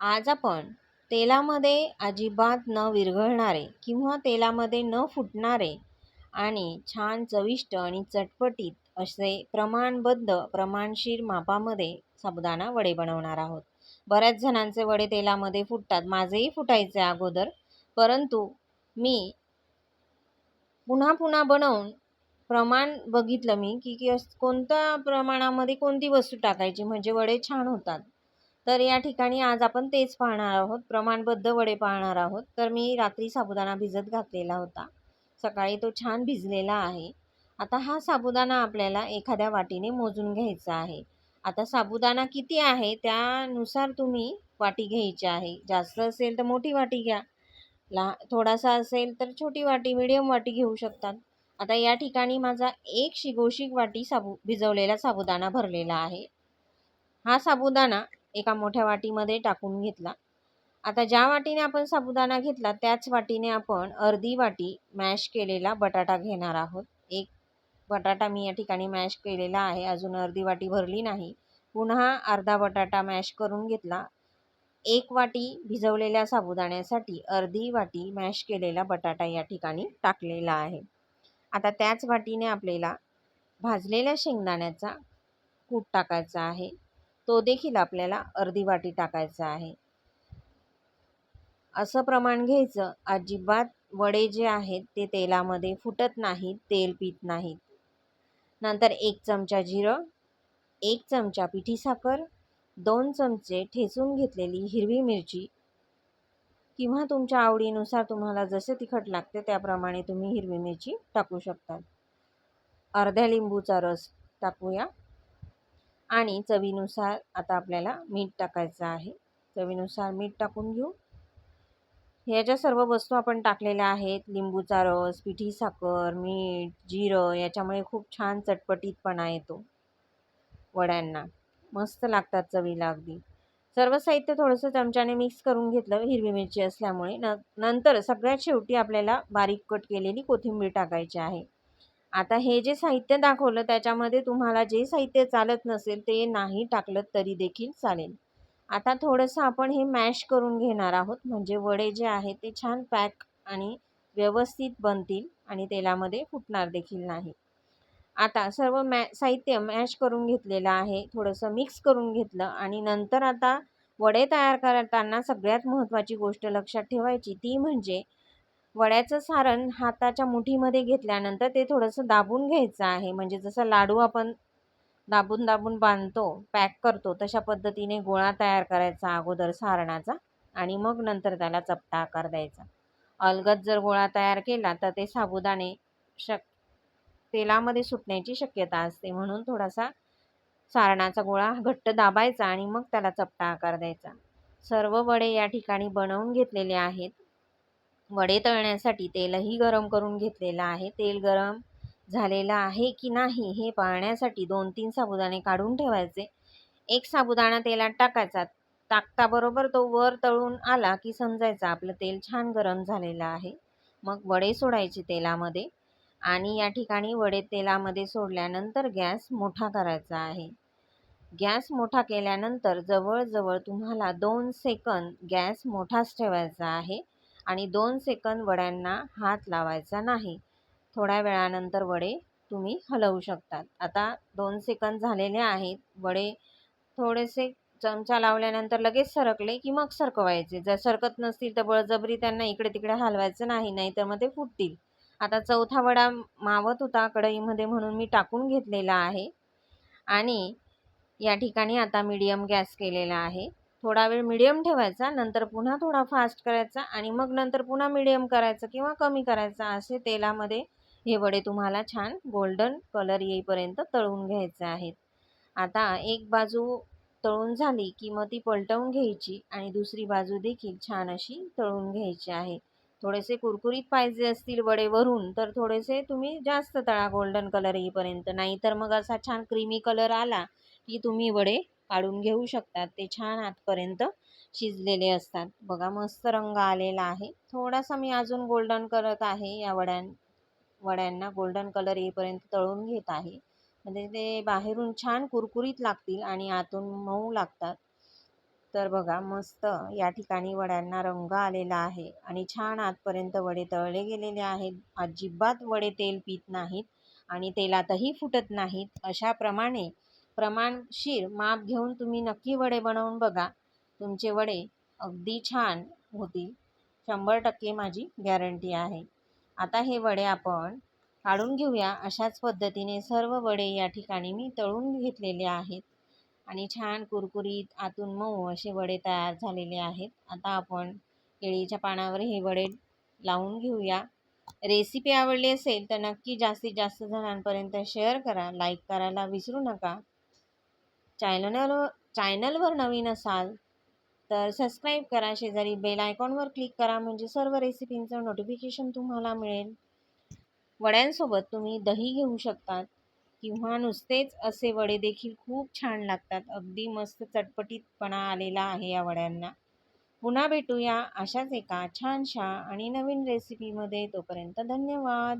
आज आपण तेलामध्ये अजिबात न विरघळणारे किंवा तेलामध्ये न फुटणारे आणि छान चविष्ट आणि चटपटीत असे प्रमाणबद्ध प्रमाणशीर मापामध्ये साबुदाणा वडे बनवणार आहोत. बऱ्याच जणांचे वडे तेलामध्ये फुटतात. माझेही फुटायचे अगोदर. परंतु मी पुन्हा पुन्हा बनवून प्रमाण बघितलं मी की की कोणत्या प्रमाणामध्ये कोणती वस्तू टाकायची? म्हणजे वडे छान होतात. तर या ठिकाणी आज आपण तेच पाहणार आहोत. प्रमाणबद्ध वडे पाहणार आहोत. तर मी रात्री साबुदाणा भिजत घातलेला होता. सकाळी तो छान भिजलेला आहे. आता हा साबुदाणा आपल्याला एखाद्या वाटीने मोजून घ्यायचा आहे. आता साबुदाणा किती आहे त्यानुसार तुम्ही वाटी घ्यायची आहे. जास्त असेल तर मोठी वाटी घ्या. ला थोडासा असेल तर छोटी वाटी मिडियम वाटी घेऊ शकतात. आता या ठिकाणी माझा एक शिगोशिक वाटी साबू भिजवलेला साबुदाणा भरलेला आहे. हा साबुदाणा एका मोठ्या वाटीमध्ये टाकून घेतला. आता ज्या वाटीने आपण साबुदाणा घेतला त्याच वाटीने आपण अर्धी वाटी मॅश केलेला बटाटा घेणार आहोत. एक बटाटा मी या ठिकाणी मॅश केलेला आहे. अजून अर्धी वाटी भरली नाही. पुन्हा अर्धा बटाटा मॅश करून घेतला. एक वाटी भिजवलेल्या साबुदाण्यासाठी अर्धी वाटी मॅश केलेला बटाटा या ठिकाणी टाकलेला आहे. आता त्याच वाटीने आपल्याला भाजलेल्या शेंगदाण्याचा कूट टाकायचा आहे. तो देखील आपल्याला अर्धी वाटी टाकायचा आहे. असं प्रमाण घ्यायचं. अजिबात वडे जे आहेत ते तेलामध्ये फुटत नाहीत तेल पित नाहीत. नंतर एक चमचा जिरं एक चमचा पिठी साखर दोन चमचे ठेचून घेतलेली हिरवी मिरची किंवा तुमच्या आवडीनुसार तुम्हाला जसे तिखट लागते त्याप्रमाणे तुम्ही हिरवी मिरची टाकू शकता. अर्ध्या लिंबूचा रस टाकूया. आणि चवीनुसार आता आपल्याला मीठ टाकायचं आहे. चवीनुसार मीठ टाकून घेऊ. ह्या ज्या सर्व वस्तू आपण टाकलेल्या आहेत लिंबूचा रस पिठी साखर मीठ जिरं याच्यामुळे खूप छान चटपटीतपणा येतो वड्यांना. मस्त लागतात चवीला अगदी. सर्व साहित्य थोडंसं चमच्याने मिक्स करून घेतलं हिरवी मिरची असल्यामुळे. न नंतर सगळ्यात शेवटी आपल्याला बारीक कट केलेली कोथिंबीर टाकायची आहे. आता हे जे साहित्य दाखवलं त्याच्यामध्ये तुम्हाला जे साहित्य चालत नसेल ते नाही टाकलं तरी देखील चालेल. आता थोडंसं आपण हे मॅश करून घेणार आहोत. म्हणजे वडे जे आहेत ते छान पॅक आणि व्यवस्थित बनतील आणि तेलामध्ये फुटणार देखील नाही. आता सर्व मॅ साहित्य मॅश करून घेतलेलं आहे. थोडंसं मिक्स करून घेतलं आणि नंतर आता वडे तयार करताना सगळ्यात महत्त्वाची गोष्ट लक्षात ठेवायची ती म्हणजे वड्याचं सारण हाताच्या मुठीमध्ये घेतल्यानंतर ते थोडंसं दाबून घ्यायचं आहे. म्हणजे जसं लाडू आपण दाबून दाबून बांधतो पॅक करतो तशा पद्धतीने गोळा तयार करायचा अगोदर सारणाचा आणि मग नंतर त्याला चपटा आकार द्यायचा. अलगद जर गोळा तयार केला तर ते साबुदाणे शक तेलामध्ये सुटण्याची शक्यता असते. म्हणून थोडासा सारणाचा गोळा घट्ट दाबायचा आणि मग त्याला चपटा आकार द्यायचा. सर्व वडे या ठिकाणी बनवून घेतलेले आहेत. वडे तळण्यासाठी तेलही गरम करून घेतलेलं आहे. तेल गरम झालेलं आहे की नाही हे पाहण्यासाठी दोन तीन साबुदाणे काढून ठेवायचे. एक साबुदाणा तेलात टाकायचा. टाकता बरोबर तो वर तळून आला की समजायचा आपलं तेल छान गरम झालेलं आहे. मग वडे सोडायचे तेलामध्ये आणि या ठिकाणी वडे तेलामध्ये सोडल्यानंतर गॅस मोठा करायचा आहे. गॅस मोठा केल्यानंतर जवळजवळ तुम्हाला दोन सेकंद गॅस मोठाच ठेवायचा आहे. आणि दोन सेकंद वड्यांना हात लावायचा नाही. थोड्या वेळानंतर वडे तुम्ही हलवू शकतात. आता दोन सेकंद झालेले आहेत. वडे थोडेसे चमचा लावल्यानंतर लगेच सरकले की मग सरकवायचे. जर सरकत नसतील तर बळजबरी त्यांना इकडे तिकडे हलवायचं नाही नाहीतर मग ते फुटतील. आता चौथा वडा मावत होता कढईमध्ये म्हणून मी टाकून घेतलेला आहे. आणि या ठिकाणी आता मीडियम गॅस केलेला आहे. थोडा वेळ मिडियम ठेवायचा नंतर पुन्हा थोडा फास्ट करायचा आणि मग नंतर पुन्हा मिडियम करायचं किंवा कमी करायचा असे तेलामध्ये हे वडे तुम्हाला छान गोल्डन कलर येईपर्यंत तळून घ्यायचे आहेत. आता एक बाजू तळून झाली की मग ती पलटवून घ्यायची आणि दुसरी बाजू देखील छान अशी तळून घ्यायची आहे. थोडेसे कुरकुरीत पाहिजे असतील वडे वरून तर थोडेसे तुम्ही जास्त तळा गोल्डन कलर येईपर्यंत. नाही तर मग असा छान क्रीमी कलर आला की तुम्ही वडे काढून घेऊ शकतात. ते छान आतपर्यंत शिजलेले असतात. बघा मस्त रंग आलेला आहे. थोडासा मी अजून गोल्डन करत आहे. या वड्यां वड्यांना गोल्डन कलर येईपर्यंत तळून घेत आहे. म्हणजे ते बाहेरून छान कुरकुरीत लागतील आणि आतून मऊ लागतात. तर बघा मस्त या ठिकाणी वड्यांना रंग आलेला आहे आणि छान आतपर्यंत वडे तळले गेलेले आहेत. अजिबात वडे तेल पित नाहीत आणि तेलातही फुटत नाहीत. अशाप्रमाणे प्रमाणशीर माप घेऊन तुम्ही नक्की वडे बनवून बघा. तुमचे वडे अगदी छान होतील. शंभर टक्के माझी गॅरंटी आहे. आता हे वडे आपण काढून घेऊया. अशाच पद्धतीने सर्व वडे या ठिकाणी मी तळून घेतलेले आहेत. आणि छान कुरकुरीत आतून मऊ असे वडे तयार झालेले आहेत. आता आपण केळीच्या पानावर हे वडे लावून घेऊया. रेसिपी आवडली असेल तर नक्की जास्तीत जास्त जणांपर्यंत शेअर करा लाईक करायला विसरू नका. चॅनलवर चॅनलवर नवीन असाल तर सबस्क्राईब करा शेजारी बेल आयकॉनवर क्लिक करा म्हणजे सर्व रेसिपींचं नोटिफिकेशन तुम्हाला मिळेल. वड्यांसोबत तुम्ही दही घेऊ शकतात किंवा नुसतेच असे वडे देखील खूप छान लागतात. अगदी मस्त चटपटीतपणा आलेला आहे या वड्यांना. पुन्हा भेटूया अशाच एका छानशा आणि नवीन रेसिपीमध्ये तोपर्यंत धन्यवाद.